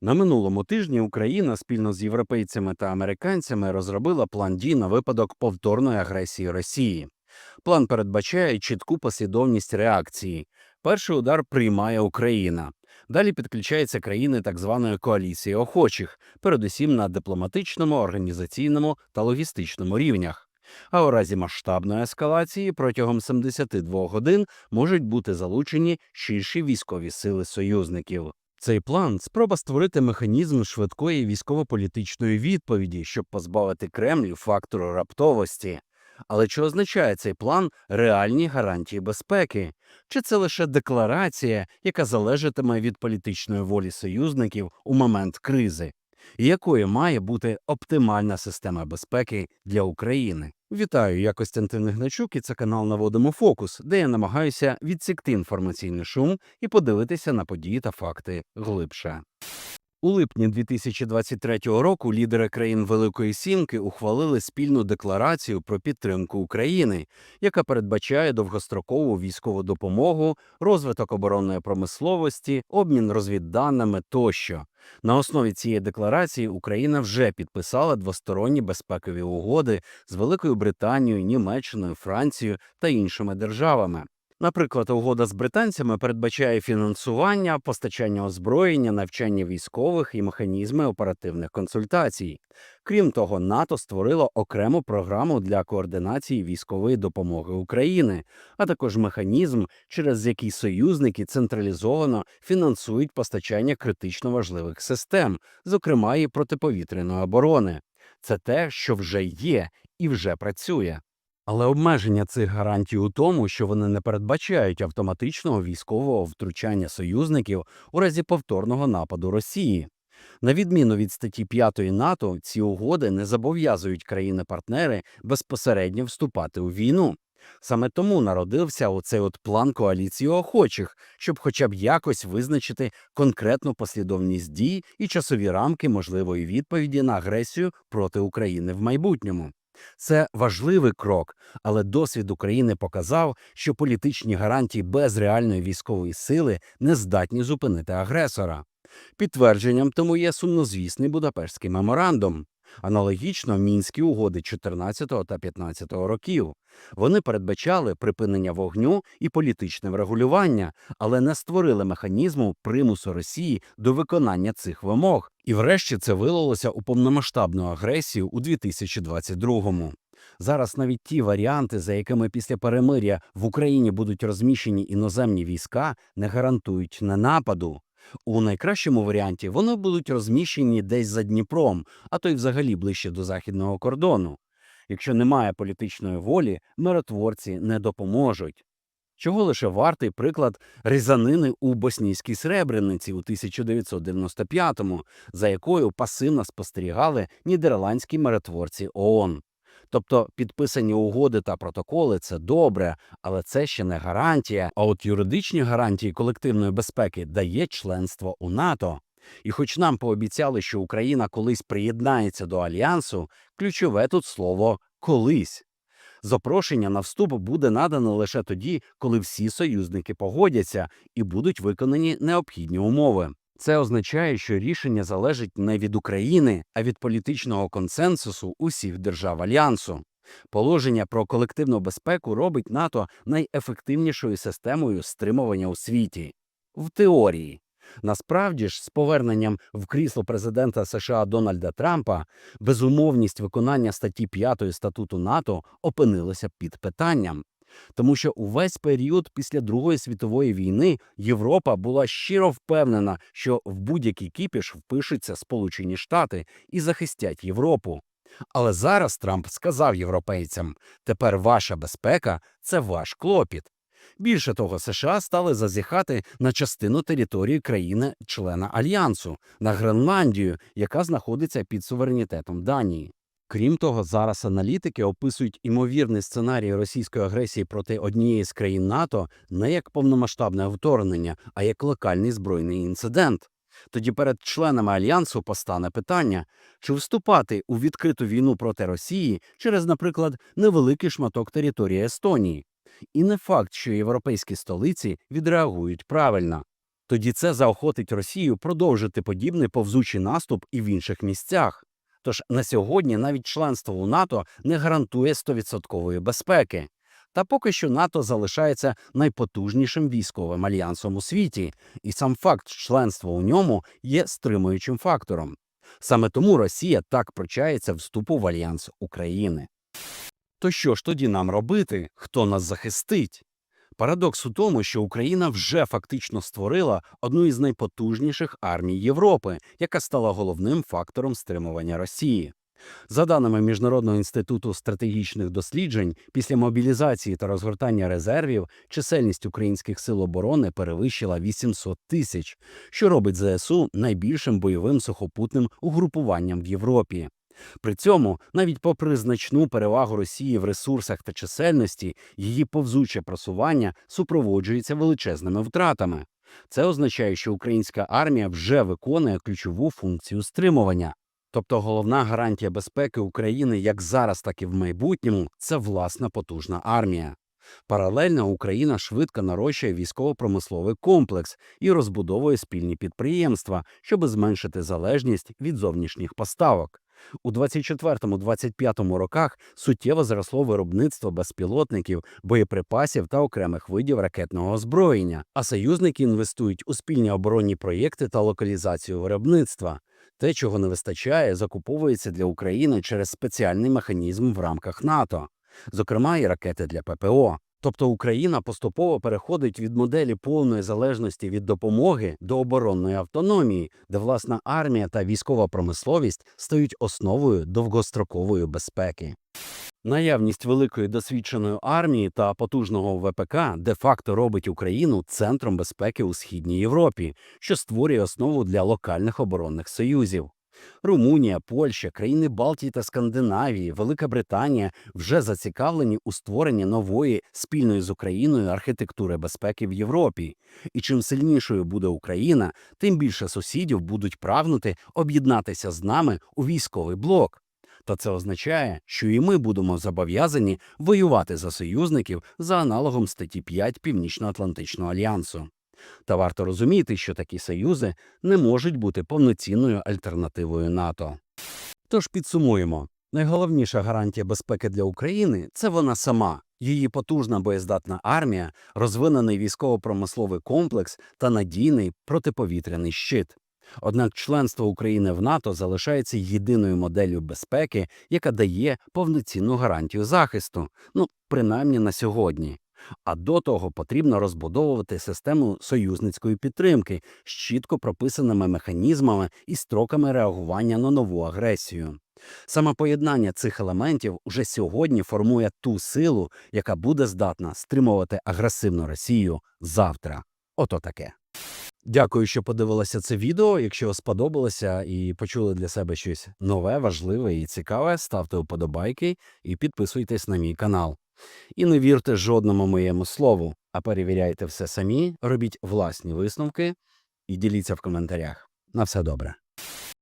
На минулому тижні Україна спільно з європейцями та американцями розробила план дій на випадок повторної агресії Росії. План передбачає чітку послідовність реакції. Перший удар приймає Україна. Далі підключаються країни так званої коаліції охочих, передусім на дипломатичному, організаційному та логістичному рівнях. А у разі масштабної ескалації протягом 72 годин можуть бути залучені ширші військові сили союзників. Цей план спроба створити механізм швидкої військово-політичної відповіді, щоб позбавити Кремль фактору раптовості. Але чи означає цей план реальні гарантії безпеки? Чи це лише декларація, яка залежатиме від політичної волі союзників у момент кризи? І якою має бути оптимальна система безпеки для України? Вітаю, я Костянтин Ігначук, і це канал Наводимо Фокус, де я намагаюся відсікти інформаційний шум і подивитися на події та факти глибше. У липні 2023 року лідери країн Великої Сімки ухвалили спільну декларацію про підтримку України, яка передбачає довгострокову військову допомогу, розвиток оборонної промисловості, обмін розвідданими тощо. На основі цієї декларації Україна вже підписала двосторонні безпекові угоди з Великою Британією, Німеччиною, Францією та іншими державами. Наприклад, угода з британцями передбачає фінансування, постачання озброєння, навчання військових і механізми оперативних консультацій. Крім того, НАТО створило окрему програму для координації військової допомоги України, а також механізм, через який союзники централізовано фінансують постачання критично важливих систем, зокрема і протиповітряної оборони. Це те, що вже є і вже працює. Але обмеження цих гарантій у тому, що вони не передбачають автоматичного військового втручання союзників у разі повторного нападу Росії. На відміну від статті 5 НАТО, ці угоди не зобов'язують країни-партнери безпосередньо вступати у війну. Саме тому народився оцей от план коаліції охочих, щоб хоча б якось визначити конкретну послідовність дій і часові рамки можливої відповіді на агресію проти України в майбутньому. Це важливий крок, але досвід України показав, що політичні гарантії без реальної військової сили не здатні зупинити агресора. Підтвердженням тому є сумнозвісний Будапештський меморандум. Аналогічно мінські угоди 14 та 15 років. Вони передбачали припинення вогню і політичне врегулювання, але не створили механізму примусу Росії до виконання цих вимог. І врешті це вилилося у повномасштабну агресію у 2022-му. Зараз навіть ті варіанти, за якими після перемиря в Україні будуть розміщені іноземні війська, не гарантують не нападу. У найкращому варіанті вони будуть розміщені десь за Дніпром, а то й взагалі ближче до західного кордону. Якщо немає політичної волі, миротворці не допоможуть. Чого лише вартий приклад різанини у боснійській Сребрениці у 1995-му, за якою пасивно спостерігали нідерландські миротворці ООН. Тобто підписані угоди та протоколи це добре, але це ще не гарантія. А от юридичні гарантії колективної безпеки дає членство у НАТО. І хоч нам пообіцяли, що Україна колись приєднається до альянсу, ключове тут слово колись. Запрошення на вступ буде надано лише тоді, коли всі союзники погодяться і будуть виконані необхідні умови. Це означає, що рішення залежить не від України, а від політичного консенсусу усіх держав альянсу. Положення про колективну безпеку робить НАТО найефективнішою системою стримування у світі в теорії. Насправді ж, з поверненням в крісло президента США Дональда Трампа, безумовність виконання статті 5 статуту НАТО опинилася під питанням. Тому що увесь період після Другої світової війни Європа була щиро впевнена, що в будь-який кіпіш впишуться Сполучені Штати і захистять Європу. Але зараз Трамп сказав європейцям: тепер ваша безпека це ваш клопіт. Більше того, США стали зазіхати на частину території країни-члена альянсу, на Гренландію, яка знаходиться під суверенітетом Данії. Крім того, зараз аналітики описують імовірний сценарій російської агресії проти однієї з країн НАТО не як повномасштабне вторгнення, а як локальний збройний інцидент. Тоді перед членами альянсу постане питання, чи вступати у відкриту війну проти Росії через, наприклад, невеликий шматок території Естонії. І не факт, що європейські столиці відреагують правильно. Тоді це заохотить Росію продовжити подібний повзучий наступ і в інших місцях. Тож на сьогодні навіть членство у НАТО не гарантує 100% безпеки. Та поки що НАТО залишається найпотужнішим військовим альянсом у світі, і сам факт членства у ньому є стримуючим фактором. Саме тому Росія так пручається вступу в альянс України. То що ж тоді нам робити? Хто нас захистить? Парадокс у тому, що Україна вже фактично створила одну із найпотужніших армій Європи, яка стала головним фактором стримування Росії. За даними Міжнародного інституту стратегічних досліджень, після мобілізації та розгортання резервів чисельність українських сил оборони перевищила 800 тисяч, що робить ЗСУ найбільшим бойовим сухопутним угрупуванням в Європі. При цьому, навіть попри значну перевагу Росії в ресурсах та чисельності, її повзуче просування супроводжується величезними втратами. Це означає, що українська армія вже виконує ключову функцію стримування. Тобто головна гарантія безпеки України як зараз, так і в майбутньому це власна потужна армія. Паралельно Україна швидко нарощує військово-промисловий комплекс і розбудовує спільні підприємства, щоб зменшити залежність від зовнішніх поставок. У 24-25 роках суттєво зросло виробництво безпілотників, боєприпасів та окремих видів ракетного озброєння, а союзники інвестують у спільні оборонні проєкти та локалізацію виробництва. Те, чого не вистачає, закуповується для України через спеціальний механізм в рамках НАТО, зокрема і ракети для ППО. Тобто Україна поступово переходить від моделі повної залежності від допомоги до оборонної автономії, де власна армія та військова промисловість стають основою довгострокової безпеки. Наявність великої досвідченої армії та потужного ВПК де-факто робить Україну центром безпеки у східній Європі, що створює основу для локальних оборонних союзів. Румунія, Польща, країни Балтії та Скандинавії, Велика Британія вже зацікавлені у створенні нової спільної з Україною архітектури безпеки в Європі. І чим сильнішою буде Україна, тим більше сусідів будуть прагнути об'єднатися з нами у військовий блок. Та це означає, що і ми будемо зобов'язані воювати за союзників за аналогом статті 5 Північно-Атлантичного альянсу. Та варто розуміти, що такі союзи не можуть бути повноцінною альтернативою НАТО. Тож підсумуємо: найголовніша гарантія безпеки для України це вона сама, її потужна боєздатна армія, розвинений військово-промисловий комплекс та надійний протиповітряний щит. Однак членство України в НАТО залишається єдиною моделлю безпеки, яка дає повноцінну гарантію захисту, ну принаймні на сьогодні. А до того потрібно розбудовувати систему союзницької підтримки з чітко прописаними механізмами і строками реагування на нову агресію. Саме поєднання цих елементів уже сьогодні формує ту силу, яка буде здатна стримувати агресивну Росію завтра. Ото таке. Дякую, що подивилися це відео. Якщо сподобалося і почули для себе щось нове, важливе і цікаве, ставте вподобайки і підписуйтесь на мій канал. І не вірте жодному моєму слову, а перевіряйте все самі, робіть власні висновки і діліться в коментарях. На все добре.